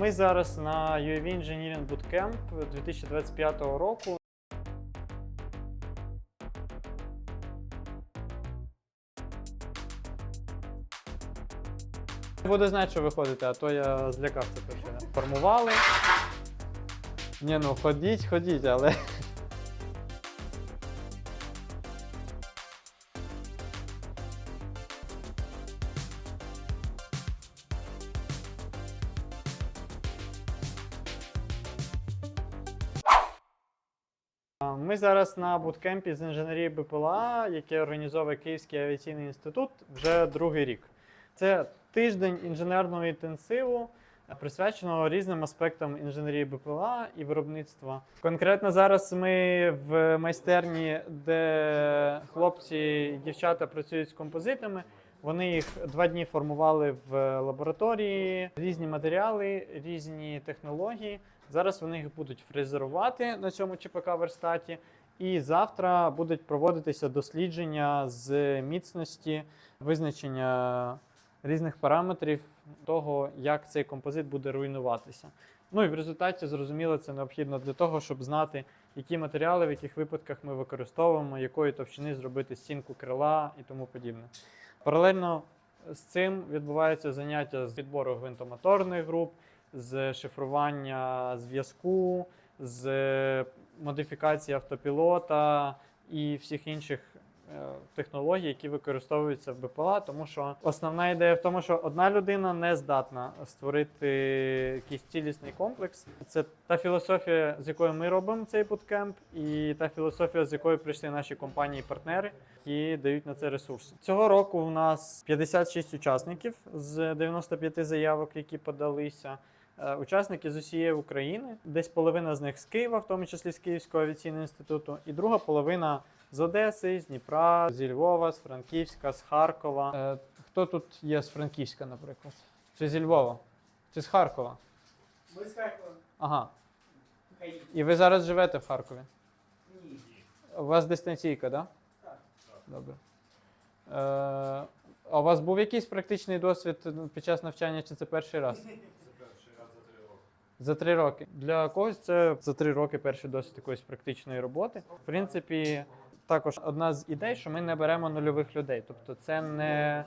Ми зараз на UAV Engineering Bootcamp 2025 року. Буду знати, що виходите, а то я злякався раз. Формували. Ні, ну ходіть, ходіть, але. Ми зараз на буткемпі з інженерії БПЛА, який організовує Київський авіаційний інститут вже другий рік. Це тиждень інженерного інтенсиву, е, присвяченого різним аспектам інженерії БПЛА і виробництва. Конкретно зараз ми в майстерні, де хлопці і дівчата працюють з композитами. Вони їх два дні формували в лабораторії, різні матеріали, різні технології. Зараз вони їх будуть фрезерувати на цьому ЧПК верстаті. І завтра будуть проводитися дослідження з міцності, визначення різних параметрів того, як цей композит буде руйнуватися. Ну і в результаті, зрозуміло, це необхідно для того, щоб знати, які матеріали, в яких випадках ми використовуємо, якої товщини зробити стінку крила і тому подібне. Паралельно з цим відбуваються заняття з відбору гвинтомоторних груп, з шифрування зв'язку, з модифікації автопілота і всіх інших е, технологій, які використовуються в БПЛА, тому що основна ідея в тому, що одна людина не здатна створити якийсь цілісний комплекс. Це та філософія, з якою ми робимо цей буткемп, і та філософія, з якою прийшли наші компанії-партнери, які дають на це ресурси. Цього року у нас 56 учасників з 95 заявок, які подалися. Е, Учасники з усієї України, десь половина з них з Києва, в тому числі з Київського авіаційного інституту, і друга половина з Одеси, з Дніпра, зі Львова, з Франківська, з Харкова. Е, Хто тут є з Франківська, наприклад? Чи зі Львова? Чи з Харкова? Ми з Харкова. Ага. І ви зараз живете в Харкові? ні. У вас дистанційка, так? Так. Добре. Е, а у вас був якийсь практичний досвід під час навчання, чи це перший раз? За три роки. Для когось це за три роки перший досвід якоїсь практичної роботи. В принципі, також одна з ідей, що ми не беремо нульових людей. Тобто, це не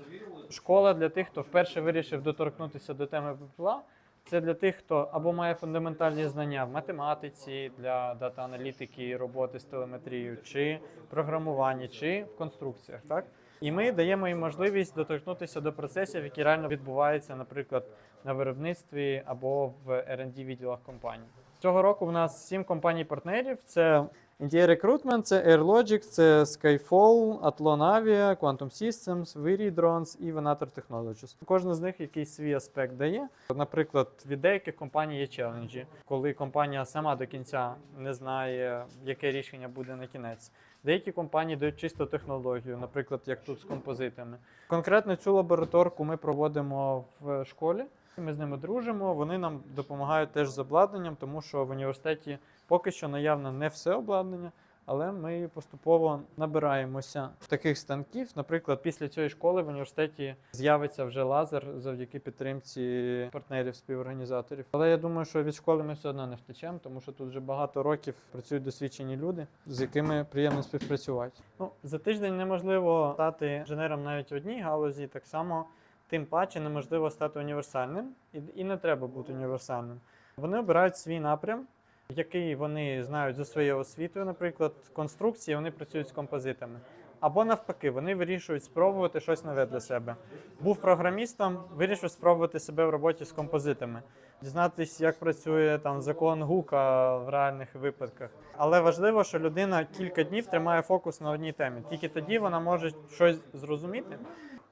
школа для тих, хто вперше вирішив доторкнутися до теми ППЛА. Це для тих, хто або має фундаментальні знання в математиці для дата-аналітики роботи з телеметрією, чи програмуванні, чи в конструкціях. Так? І ми даємо їм можливість доторкнутися до процесів, які реально відбуваються, наприклад, на виробництві або в R&D відділах компаній. Цього року в нас сім компаній-партнерів: це NTA Recruitment, це AirLogic, це Skyfall, Athlon Avia, Quantum Systems, Viri Drones і Venator Technologies. Кожна з них якийсь свій аспект дає. Наприклад, від деяких компаній є челенджі, коли компанія сама до кінця не знає, яке рішення буде на кінець. Деякі компанії дають чисто технологію, наприклад, як тут з композитами. Конкретно цю лабораторку ми проводимо в школі. Ми з ними дружимо. Вони нам допомагають теж з обладнанням, тому що в університеті поки що наявно не все обладнання, але ми поступово набираємося таких станків. Наприклад, після цієї школи в університеті з'явиться вже лазер завдяки підтримці партнерів співорганізаторів. Але я думаю, що від школи ми все одно не втечемо, тому що тут вже багато років працюють досвідчені люди, з якими приємно співпрацювати. Ну за тиждень неможливо стати інженером навіть в одній галузі, так само. Тим паче неможливо стати універсальним і, і не треба бути універсальним. Вони обирають свій напрям, який вони знають за своєю освітою, наприклад, конструкції, вони працюють з композитами. Або навпаки, вони вирішують спробувати щось нове для себе. Був програмістом, вирішив спробувати себе в роботі з композитами, дізнатись, як працює там закон гука в реальних випадках. Але важливо, що людина кілька днів тримає фокус на одній темі. Тільки тоді вона може щось зрозуміти.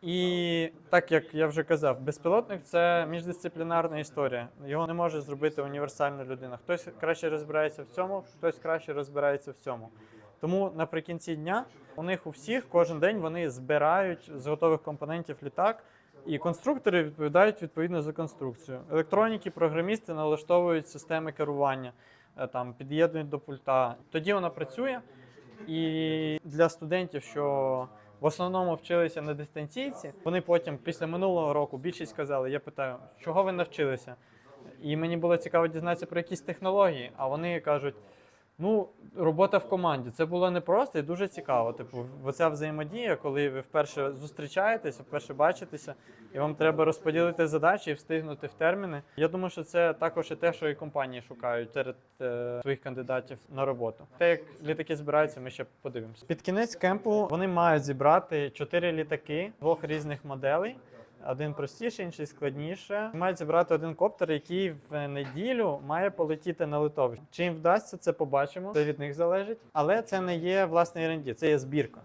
І так як я вже казав, безпілотник це міждисциплінарна історія. Його не може зробити універсальна людина. Хтось краще розбирається в цьому, хтось краще розбирається в цьому. Тому наприкінці дня у них у всіх кожен день вони збирають з готових компонентів літак, і конструктори відповідають відповідно за конструкцію. Електроніки, програмісти налаштовують системи керування, е, там під'єднують до пульта. Тоді вона працює. І для студентів, що в основному вчилися на дистанційці, вони потім, після минулого року, більшість казали, я питаю, чого ви навчилися? І мені було цікаво дізнатися про якісь технології, а вони кажуть. Ну, робота в команді це було непросто і дуже цікаво. Типу, оця взаємодія, коли ви вперше зустрічаєтеся, вперше бачитеся, і вам треба розподілити задачі і встигнути в терміни. Я думаю, що це також і те, що і компанії шукають серед е, своїх кандидатів на роботу. Те, як літаки збираються, ми ще подивимося. Під кінець кемпу вони мають зібрати чотири літаки двох різних моделей. Один простіше, інший складніше. Мають зібрати один коптер, який в неділю має полетіти на литовище. Чи їм вдасться, це побачимо. Це від них залежить. Але це не є власне R&D, це є збірка.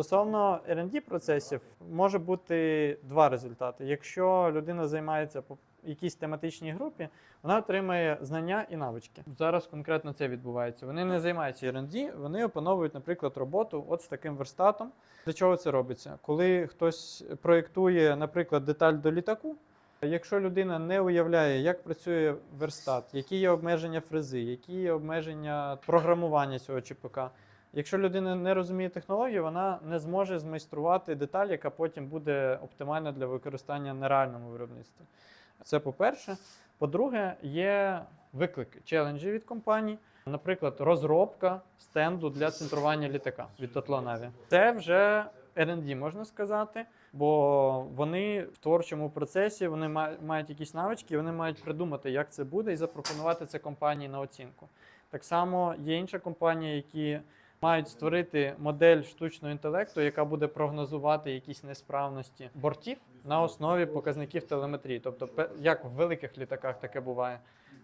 Стосовно R&D процесів може бути два результати. Якщо людина займається по якійсь тематичній групі, вона отримає знання і навички. Зараз конкретно це відбувається. Вони не займаються R&D, вони опановують, наприклад, роботу от з таким верстатом. Для чого це робиться? Коли хтось проєктує, наприклад, деталь до літаку. Якщо людина не уявляє, як працює верстат, які є обмеження фрези, які є обмеження програмування цього ЧПК, Якщо людина не розуміє технологію, вона не зможе змайструвати деталь, яка потім буде оптимальна для використання на реальному виробництві. Це по-перше. По-друге, є виклики, челенджі від компаній. Наприклад, розробка стенду для центрування літака від Татлонаві. Це вже R&D, можна сказати, бо вони в творчому процесі вони ма- мають якісь навички, вони мають придумати, як це буде, і запропонувати це компанії на оцінку. Так само є інша компанія, які мають створити модель штучного інтелекту, яка буде прогнозувати якісь несправності бортів на основі показників телеметрії. Тобто, як в великих літаках таке буває.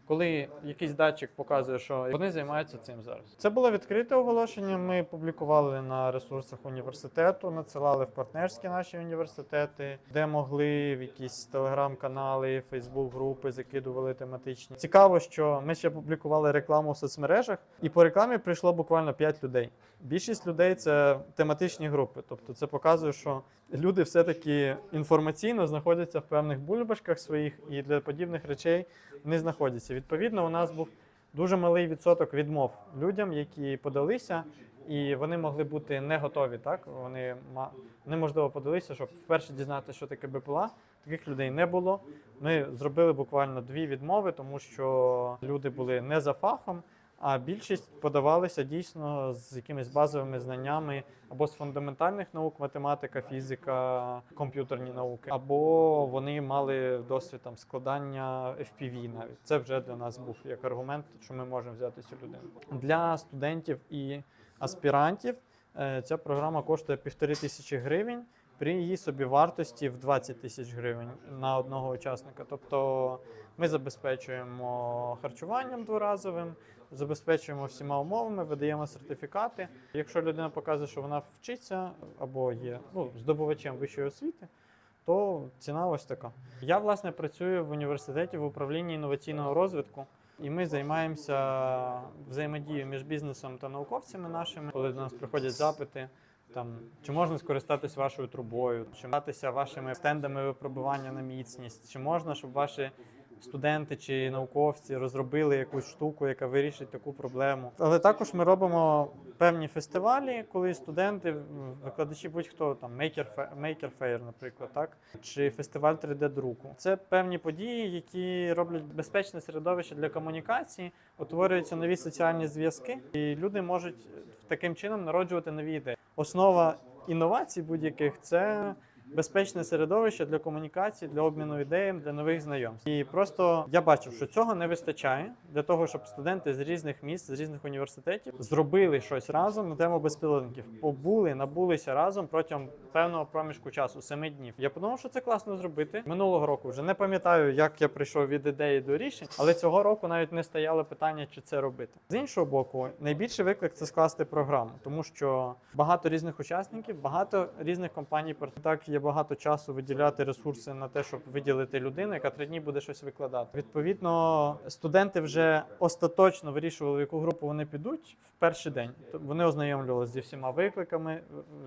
Коли якийсь датчик показує, що вони займаються цим зараз. Це було відкрите оголошення. Ми публікували на ресурсах університету, надсилали в партнерські наші університети, де могли в якісь телеграм-канали, фейсбук-групи закидували тематичні. Цікаво, що ми ще публікували рекламу в соцмережах, і по рекламі прийшло буквально 5 людей. Більшість людей це тематичні групи. Тобто це показує, що люди все-таки інформаційно знаходяться в певних бульбашках своїх, і для подібних речей не знаходяться. Відповідно, у нас був дуже малий відсоток відмов людям, які подалися, і вони могли бути не готові. Так вони ма- вони можливо подалися, щоб вперше дізнатися, що таке БПЛА. Таких людей не було. Ми зробили буквально дві відмови, тому що люди були не за фахом. А більшість подавалися дійсно з якимись базовими знаннями або з фундаментальних наук, математика, фізика, комп'ютерні науки, або вони мали досвід там складання FPV навіть. Це вже для нас був як аргумент, що ми можемо взяти цю людину. Для студентів і аспірантів е, ця програма коштує півтори тисячі гривень при її собівартості в 20 тисяч гривень на одного учасника. Тобто ми забезпечуємо харчуванням дворазовим, забезпечуємо всіма умовами, видаємо сертифікати. Якщо людина показує, що вона вчиться або є ну, здобувачем вищої освіти, то ціна ось така. Я власне працюю в університеті в управлінні інноваційного розвитку. І ми займаємося взаємодією між бізнесом та науковцями нашими, коли до нас приходять запити. Там чи можна скористатись вашою трубою, чи гратися вашими стендами випробування на міцність, чи можна, щоб ваші студенти чи науковці розробили якусь штуку, яка вирішить таку проблему. Але також ми робимо певні фестивалі, коли студенти, викладачі, будь-хто там Maker Maker Fair, наприклад, так чи фестиваль 3D друку. Це певні події, які роблять безпечне середовище для комунікації, утворюються нові соціальні зв'язки, і люди можуть таким чином народжувати нові ідеї. Основа інновацій будь-яких це безпечне середовище для комунікації, для обміну ідеями, для нових знайомств. І просто я бачив, що цього не вистачає для того, щоб студенти з різних міст, з різних університетів зробили щось разом на тему безпілотників. Побули, набулися разом протягом певного проміжку часу, семи днів. Я подумав, що це класно зробити. Минулого року вже не пам'ятаю, як я прийшов від ідеї до рішень, але цього року навіть не стояло питання, чи це робити. З іншого боку, найбільший виклик це скласти програму, тому що багато різних учасників, багато різних компаній. Так є багато часу виділяти ресурси на те, щоб виділити людину, яка три дні буде щось викладати. Відповідно, студенти вже остаточно вирішували, в яку групу вони підуть в перший день. Вони ознайомлювалися зі всіма викликами,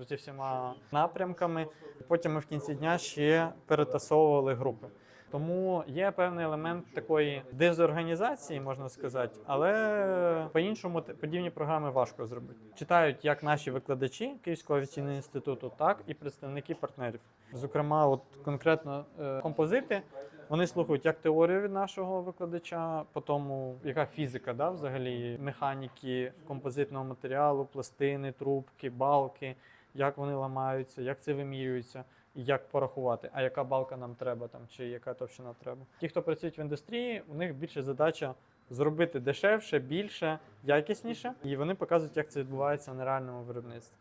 зі всіма напрямками. Потім ми в кінці дня ще перетасовували групи. Тому є певний елемент такої дезорганізації, можна сказати, але по-іншому подібні програми важко зробити. Читають як наші викладачі Київського авіаційного інституту, так і представники партнерів. Зокрема, от конкретно е, композити. Вони слухають як теорію від нашого викладача, по тому, яка фізика, да, взагалі, механіки композитного матеріалу, пластини, трубки, балки, як вони ламаються, як це вимірюється як порахувати, а яка балка нам треба там, чи яка товщина треба. Ті, хто працюють в індустрії, у них більше задача зробити дешевше, більше, якісніше, і вони показують, як це відбувається на реальному виробництві.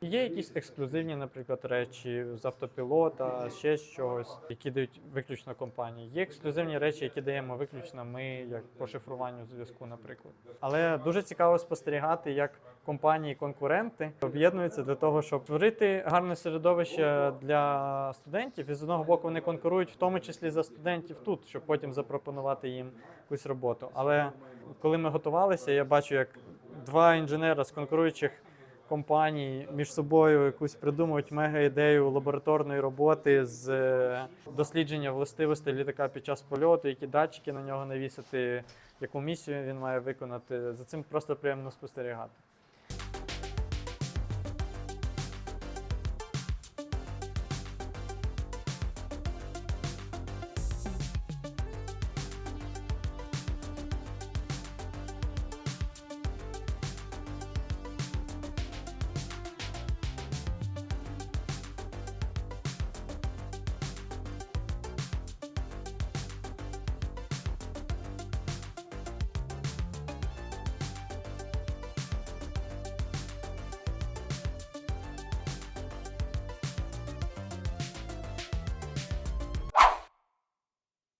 Є якісь ексклюзивні, наприклад, речі з автопілота, ще чогось, які дають виключно компанії. Є ексклюзивні речі, які даємо виключно ми, як по шифруванню зв'язку, наприклад. Але дуже цікаво спостерігати, як компанії-конкуренти об'єднуються для того, щоб створити гарне середовище для студентів. І з одного боку вони конкурують, в тому числі за студентів тут, щоб потім запропонувати їм якусь роботу. Але коли ми готувалися, я бачу, як два інженера з конкуруючих компаній між собою якусь придумують мега ідею лабораторної роботи з е, дослідження властивостей літака під час польоту, які датчики на нього навісити, яку місію він має виконати. За цим просто приємно спостерігати.